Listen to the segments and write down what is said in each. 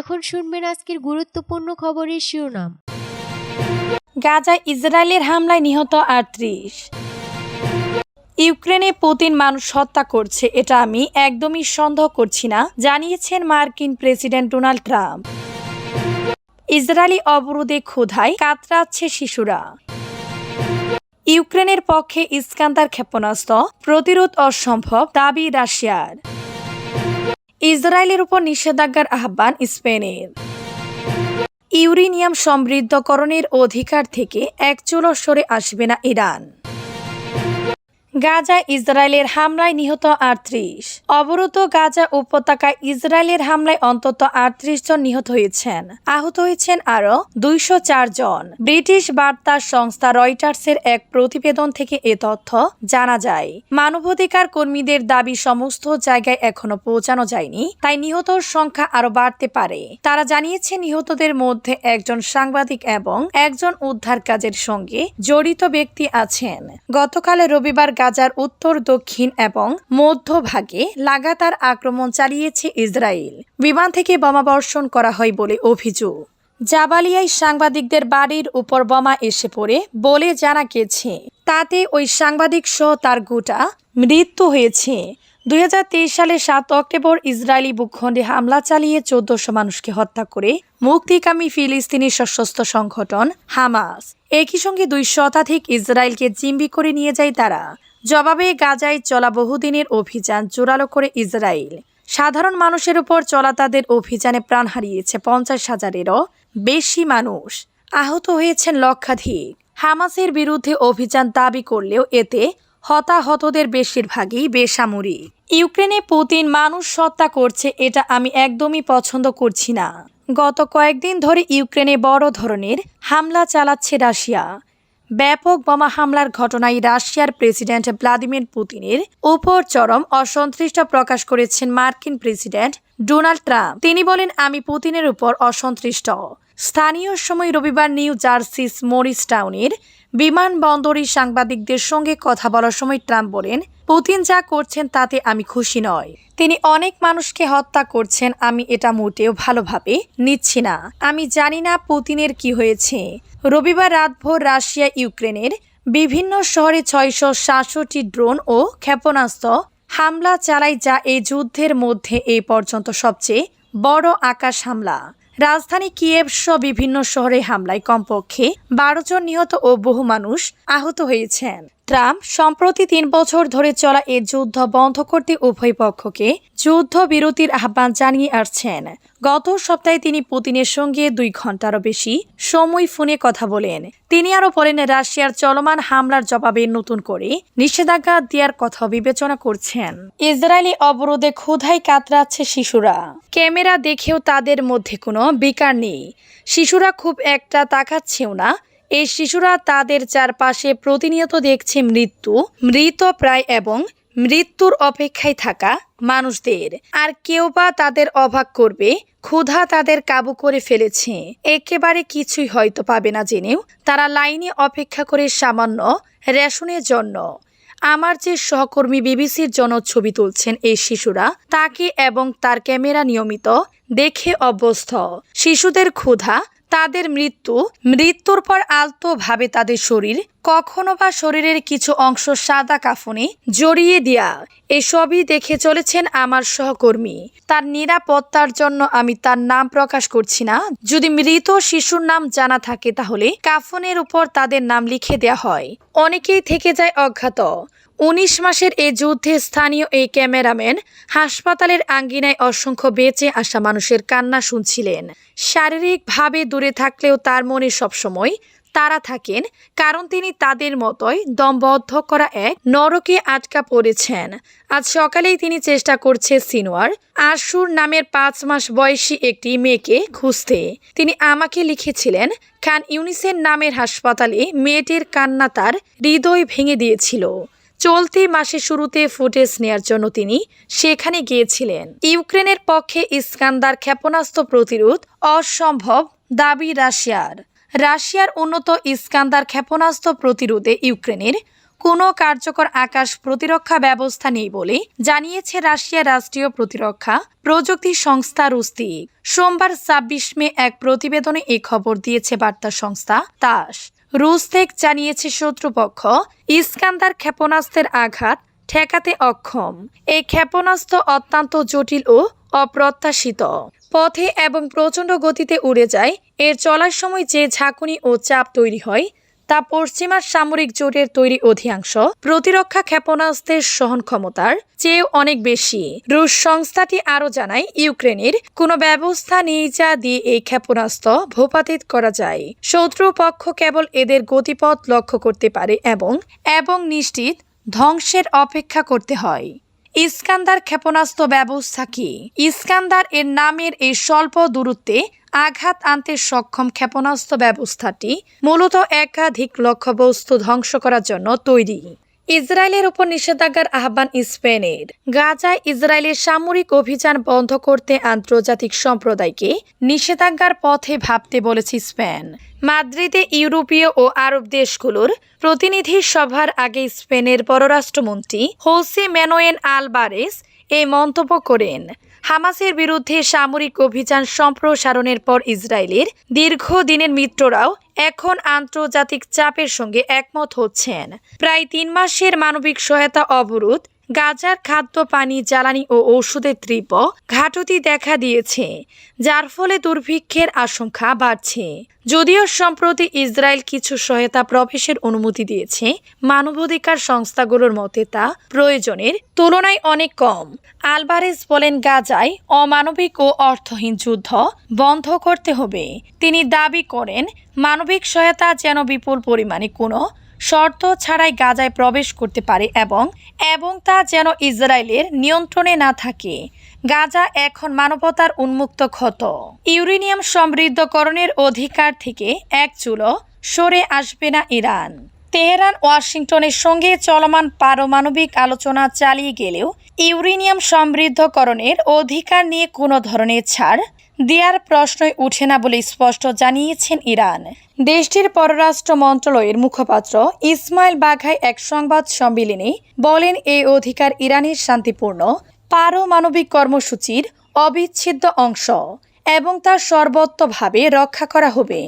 এখন শুনবেন আজকের গুরুত্বপূর্ণ খবরের শিরোনাম। গাজায় ইসরায়েলের হামলায় নিহত আটত্রিশ। ইউক্রেনে পুতিন মানুষ হত্যা করছে, এটা আমি একদমই সন্দেহ করছি না, জানিয়েছেন মার্কিন প্রেসিডেন্ট ডোনাল্ড ট্রাম্প। ইসরায়েলি অবরোধে ক্ষুধায় কাতরাচ্ছে শিশুরা। ইউক্রেনের পক্ষে ইস্কান্দার ক্ষেপণাস্ত্র প্রতিরোধ অসম্ভব, দাবি রাশিয়ার। ইসরায়েলের উপর নিষেধাজ্ঞার আহ্বান স্পেনের ইউরেনিয়াম সমৃদ্ধকরণের অধিকার থেকে এক চুলো সরে আসবে না ইরান। গাজা ইসরায়েলের হামলায় নিহত আটত্রিশ। অবরুদ্ধ গাজা উপত্যকায় ইসরায়েলের হামলায় অন্তত আটত্রিশ জন নিহত হয়েছেন। আহত হয়েছেন আরও দুইশো জন। ব্রিটিশ বার্তা সংস্থা রয়টার্সের এক প্রতিবেদন থেকে এ তথ্য জানা যায়। মানবাধিকার কর্মীদের দাবি সমস্ত জায়গায় এখনও পৌঁছানো যায়নি, তাই নিহতর সংখ্যা আরও বাড়তে পারে। তারা জানিয়েছে, নিহতদের মধ্যে একজন সাংবাদিক এবং একজন উদ্ধার কাজের সঙ্গে জড়িত ব্যক্তি আছেন। গতকাল রবিবার গাজার উত্তর, দক্ষিণ এবং মধ্যভাগে লাগাতার আক্রমণ চালিয়েছে ইসরায়েল। বিমান থেকে বোমাবর্ষণ করা হয় বলে অভিযোগ। জাবালিয়ায় সাংবাদিকদের বাড়ির উপর বোমা এসে পড়ে বলে জানা গেছে। তাতে ওই সাংবাদিক সহ তার গোটা মৃত্যু হয়েছে। দুই হাজার তেইশ সালে সাত অক্টোবর ইসরায়েলি ভূখণ্ডে হামলা চালিয়ে চোদ্দশো মানুষকে হত্যা করে মুক্তিকামী ফিলিস্তিনি সশস্ত্র সংগঠন হামাস। একই সঙ্গে দুই শতাধিক ইসরায়েলকে জিম্বি করে নিয়ে যায় তারা। জবাবে গাজায় চলা বহুদিনের অভিযান জোরালো করে ইসরায়েল। সাধারণ মানুষের উপর চলা তাদের অভিযানে প্রাণ হারিয়েছে পঞ্চাশ হাজারেরও বেশি মানুষ। আহত হয়েছেন লক্ষাধিক। হামাসের বিরুদ্ধে অভিযান দাবি করলেও এতে হতাহতদের বেশিরভাগই বেসামরিক। ইউক্রেনে পুতিন মানুষ হত্যা করছে, এটা আমি একদমই পছন্দ করছি না। গত কয়েকদিন ধরে ইউক্রেনে বড় ধরনের হামলা চালাচ্ছে রাশিয়া। ব্যাপক বোমা হামলার ঘটনায় রাশিয়ার প্রেসিডেন্ট ভ্লাদিমির পুতিনের উপর চরম অসন্তুষ্ট প্রকাশ করেছেন মার্কিন প্রেসিডেন্ট ডোনাল্ড ট্রাম্প। তিনি বলেন, আমি পুতিনের উপর অসন্তুষ্ট। স্থানীয় সময় রবিবার নিউ জার্সিস মরিস টাউনের বিমানবন্দরে সাংবাদিকদের সঙ্গে কথা বলার সময় ট্রাম্প বলেন পুতিন যা করছেন তাতে আমি খুশি নয় তিনি অনেক মানুষকে হত্যা করছেন, আমি এটা মোটেও ভালোভাবে নিচ্ছি না। আমি জানি না পুতিনের কি হয়েছে। রবিবার রাতভর রাশিয়া, ইউক্রেনের বিভিন্ন শহরে ছয়শো সাতষট্টি ড্রোন ও ক্ষেপণাস্ত্র হামলা চালায়, যা এই যুদ্ধের মধ্যে এই পর্যন্ত সবচেয়ে বড় আকাশ হামলা। রাজধানী কিয়েভ সহ বিভিন্ন শহরে হামলায় কমপক্ষে বারো জন নিহত ও বহু মানুষ আহত হয়েছেন। ট্রাম্প সম্প্রতি তিন বছর ধরে চলা এ যুদ্ধ বন্ধ করতে উভয় পক্ষকে যুদ্ধ বিরতির আহ্বান জানিয়ে আসছেন। গত সপ্তাহে তিনি পুতিনের সঙ্গে দুই ঘন্টারও বেশি সময় ফোনে কথা বলেন। তিনি আরও বলেন, রাশিয়ার চলমান হামলার জবাবে নতুন করে নিষেধাজ্ঞা দেওয়ার কথা বিবেচনা করছেন। ইসরায়েলি অবরোধে ক্ষুধায় কাতরাচ্ছে শিশুরা। ক্যামেরা দেখেও তাদের মধ্যে কোনো বিকার নেই। শিশুরা খুব একটা তাকাচ্ছেও না। এই শিশুরা তাদের চারপাশে প্রতিনিয়ত দেখছে মৃত্যু, মৃত প্রায় এবং মৃত্যুর অপেক্ষায় থাকা মানুষদের। আর কেউ বা তাদের অবাক করবে, ক্ষুধা তাদের কাবু করে ফেলেছে। একেবারে কিছুই হয়তো পাবে না জেনেও তারা লাইনে অপেক্ষা করে সামান্য রেশনের জন্য। আমার যে সহকর্মী বিবিসির জন্য ছবি তুলছেন এই শিশুরা, তাকে এবং তার ক্যামেরা নিয়মিত দেখে অভ্যস্ত। শিশুদের ক্ষুধা তাদের মৃত্যু, মৃত্যুর পর আলতো ভাবে তাদের শরীর, কখনো বা শরীরের কিছু অংশ সাদা কাফনে জড়িয়ে দেয়া। এসবই দেখে চলেছেন আমার সহকর্মী। তার নিরাপত্তার জন্য আমি তার নাম প্রকাশ করছি না। যদি মৃত শিশুর নাম জানা থাকে তাহলে কাফনের উপর তাদের নাম লিখে দেয়া হয়। অনেকেই থেকে যায় অজ্ঞাত। উনিশ মাসের এই যুদ্ধে স্থানীয় এই ক্যামেরাম্যান হাসপাতালের আঙ্গিনায় অসংখ্য বেঁচে আসা মানুষের কান্না শুনছিলেন। শারীরিকভাবে দূরে থাকলেও তার মনে সবসময় তারা থাকেন, কারণ তিনি তাদের মতোই দমবদ্ধ করা এক নরকে আটকা পড়েছেন। আজ সকালেই তিনি চেষ্টা করছে সিনোয়ার আশুর নামের পাঁচ মাস বয়সী একটি মেয়েকে খুঁজতে। তিনি আমাকে লিখেছিলেন, খান ইউনিসের নামের হাসপাতালে মেয়েটির কান্না তার হৃদয় ভেঙে দিয়েছিল। চলতি মাসে শুরুতে ফুটেজ নেয়ার জন্য তিনি সেখানে গিয়েছিলেন। ইউক্রেনের পক্ষে ইস্কান্দার ক্ষেপণাস্ত্র প্রতিরোধ অসম্ভব দাবি রাশিয়ার। রাশিয়ার উন্নত ইস্কান্দার ক্ষেপণাস্ত্র প্রতিরোধে ইউক্রেনের কোনো কার্যকর আকাশ প্রতিরক্ষা ব্যবস্থা নেই বলে জানিয়েছে রাশিয়ার রাষ্ট্রীয় প্রতিরক্ষা প্রযুক্তি সংস্থা রুস্তিক। সোমবার ছাব্বিশ মে এক প্রতিবেদনে এ খবর দিয়েছে বার্তা সংস্থা তাস। রুস্তেক জানিয়েছে শত্রুপক্ষ, ইস্কান্দার ক্ষেপণাস্ত্রের আঘাত ঠেকাতে অক্ষম। এই ক্ষেপণাস্ত্র অত্যন্ত জটিল ও অপ্রত্যাশিত। পথে এবং প্রচণ্ড গতিতে উড়ে যায়, এর চলার সময় যে ঝাঁকুনি ও চাপ তৈরি হয় তা পশ্চিমার সামরিক জোটের তৈরি অধিকাংশ প্রতিরক্ষা ক্ষেপণাস্ত্রের সহন ক্ষমতার চেয়ে অনেক বেশি। রুশ সংস্থাটি আরও জানায়, ইউক্রেনের কোনো ব্যবস্থা নেই যা দিয়ে এই ক্ষেপণাস্ত্র ভূপাতিত করা যায়। শত্রুপক্ষ কেবল এদের গতিপথ লক্ষ্য করতে পারে এবং এবং নিশ্চিত ধ্বংসের অপেক্ষা করতে হয়। ইস্কান্দার ক্ষেপণাস্ত্র ব্যবস্থা কি? ইস্কান্দার এর নামের এই স্বল্প দূরত্বে আঘাত আনতে সক্ষম ক্ষেপণাস্ত্র ব্যবস্থাটি মূলত একাধিক লক্ষ্যবস্তু ধ্বংস করার জন্য তৈরি। ইসরায়েলের উপর নিষেধাজ্ঞার আহ্বান স্পেনের। গাজায় ইসরায়েলের সামরিক অভিযান বন্ধ করতে আন্তর্জাতিক সম্প্রদায়কে নিষেধাজ্ঞার পথে ভাবতে বলেছে স্পেন। মাদ্রিদে ইউরোপীয় ও আরব দেশগুলোর প্রতিনিধি সভার আগে স্পেনের পররাষ্ট্রমন্ত্রী হোসে ম্যানোয়েন আলবারেস এই মন্তব্য করেন। হামাসের বিরুদ্ধে সামরিক অভিযান সম্প্রসারণের পর ইসরায়েলের দীর্ঘদিনের মিত্ররাও এখন আন্তর্জাতিক চাপের সঙ্গে একমত হচ্ছেন। প্রায় তিন মাসের মানবিক সহায়তা অবরোধ গাজার খাদ্য, পানি, জ্বালানি ও ওষুধের তীব্র ঘাটতি দেখা দিয়েছে, যার ফলে দুর্ভিক্ষের আশঙ্কা বাড়ছে। যদিও সম্প্রতি ইসরায়েল কিছু সহায়তা প্রবেশের অনুমতি দিয়েছে, মানবাধিকার সংস্থাগুলোর মতে তা প্রয়োজনের তুলনায় অনেক কম। আলবারেস বলেন গাজায় অমানবিক ও অর্থহীন যুদ্ধ বন্ধ করতে হবে। তিনি দাবি করেন, মানবিক সহায়তা যেন বিপুল পরিমাণে কোনো শর্ত ছাড়াই গাজায় প্রবেশ করতে পারে এবং এবং তা যেন ইসরায়েলের নিয়ন্ত্রণে না থাকে। গাজা এখন মানবতার উন্মুক্ত ক্ষত। ইউরেনিয়াম সমৃদ্ধকরণের অধিকার থেকে এক চুলো সরে আসবে না ইরান। তেহরান, ওয়াশিংটনের সঙ্গে চলমান পারমাণবিক আলোচনা চালিয়ে গেলেও ইউরেনিয়াম সমৃদ্ধকরণের অধিকার নিয়ে কোনো ধরনের ছাড় দেওয়ার প্রশ্নই উঠে না বলে স্পষ্ট জানিয়েছেন ইরান। দেশটির পররাষ্ট্র মন্ত্রণালয়ের মুখপাত্র ইসমাইল বাঘাই এক সংবাদ সম্মেলনে বলেন এই অধিকার ইরানের শান্তিপূর্ণ, পারমাণবিক কর্মসূচির অবিচ্ছেদ্য অংশ এবং তা সর্বত্রভাবে রক্ষা করা হবে।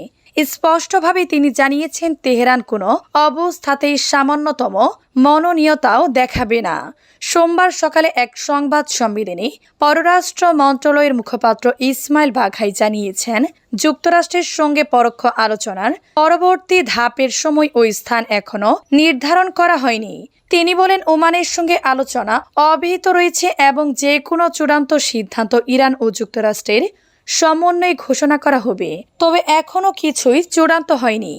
স্পষ্টভাবে তিনি জানিয়েছেন, তেহরান কোনো অবস্থাতেই সামান্যতম মননীয়তাও দেখাবে না। সোমবার সকালে এক সংবাদ সম্মেলনে পররাষ্ট্র মন্ত্রণালয়ের মুখপাত্র ইসমাইল বাঘাই জানিয়েছেন, যুক্তরাষ্ট্রের সঙ্গে পরোক্ষ আলোচনার পরবর্তী ধাপের সময় ওই স্থান এখনও নির্ধারণ করা হয়নি। তিনি বলেন, ওমানের সঙ্গে আলোচনা অব্যাহত রয়েছে এবং যে কোনো চূড়ান্ত সিদ্ধান্ত ইরান ও যুক্তরাষ্ট্রের সমন্বয়ে ঘোষণা করা হবে তবে এখনও কিছুই চূড়ান্ত হয়নি।